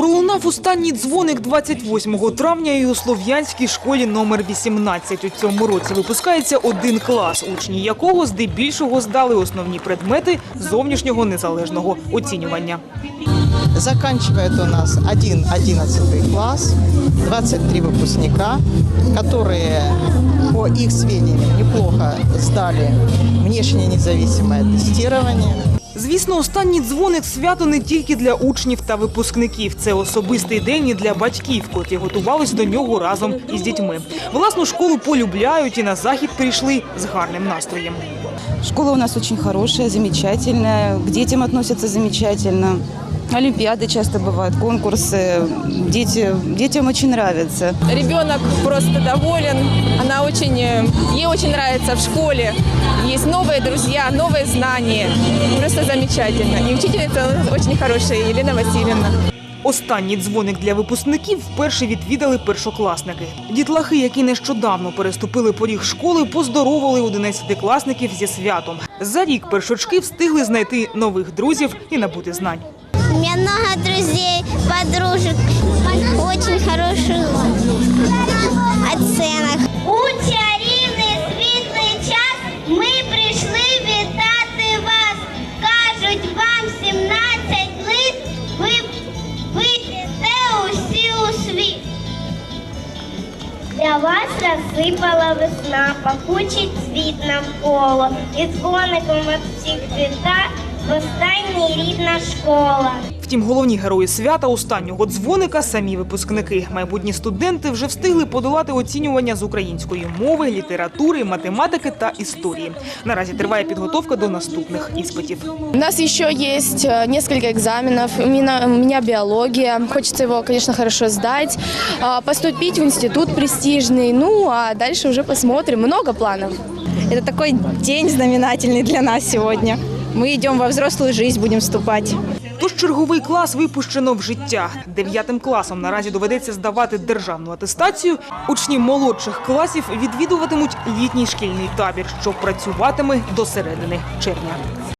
Пролунав останній дзвоник 28 травня і у Слов'янській школі номер 18. У цьому році випускається один клас, учні якого здебільшого здали основні предмети зовнішнього незалежного оцінювання. Заканчивает у нас один 11 класс, 23 выпускника, которые, по их сведениям, неплохо сдали внешне независимое тестирование. Звісно, останній дзвоник свято не тільки для учнів та випускників. Це особистий день і для батьків, котрі готувались до нього разом із дітьми. Власну школу полюбляють і на захід прийшли з гарним настроєм. Школа у нас очень хороша, замечательная, к дітям относятся замечательно. Олимпиады часто бывают, конкурсы. Дети, детям очень нравится. Ребенок просто доволен, она очень, э, ей очень нравится в школе, есть новые друзья, новые знания, просто замечательно. И учительница очень хорошая, Елена Васильевна. Останній дзвоник для випускників вперше відвідали першокласники. Дітлахи, які нещодавно переступили поріг школи, поздоровили одинадцятикласників зі святом. За рік першочки встигли знайти нових друзів і набути знань. У меня много друзей, подружек, очень хороших оценок. У чарівний світлий час ми прийшли вітати вас. Кажуть, вам 17 лит, ви вийдете усі у світ. Для вас розсипала весна, пахучий цвіт навколо, і дзвоником від всіх віта в останній рідна школа. Втім, головні герої свята останнього дзвоника самі випускники. Майбутні студенти вже встигли подолати оцінювання з української мови, літератури, математики та історії. Наразі триває підготовка до наступних іспитів. У нас еще есть э, несколько экзаменов. У меня, у меня биология. Хочется его, конечно, хорошо сдать. А, Поступить в институт престижный. Ну, а дальше уже посмотрим. Много планов. Это такой день знаменательный для нас сегодня. Мы йдемо во взрослу життя, будемо вступати. Тож черговий клас випущено в життя. Дев'ятим класом наразі доведеться здавати державну атестацію. Учні молодших класів відвідуватимуть літній шкільний табір, що працюватиме до середини червня.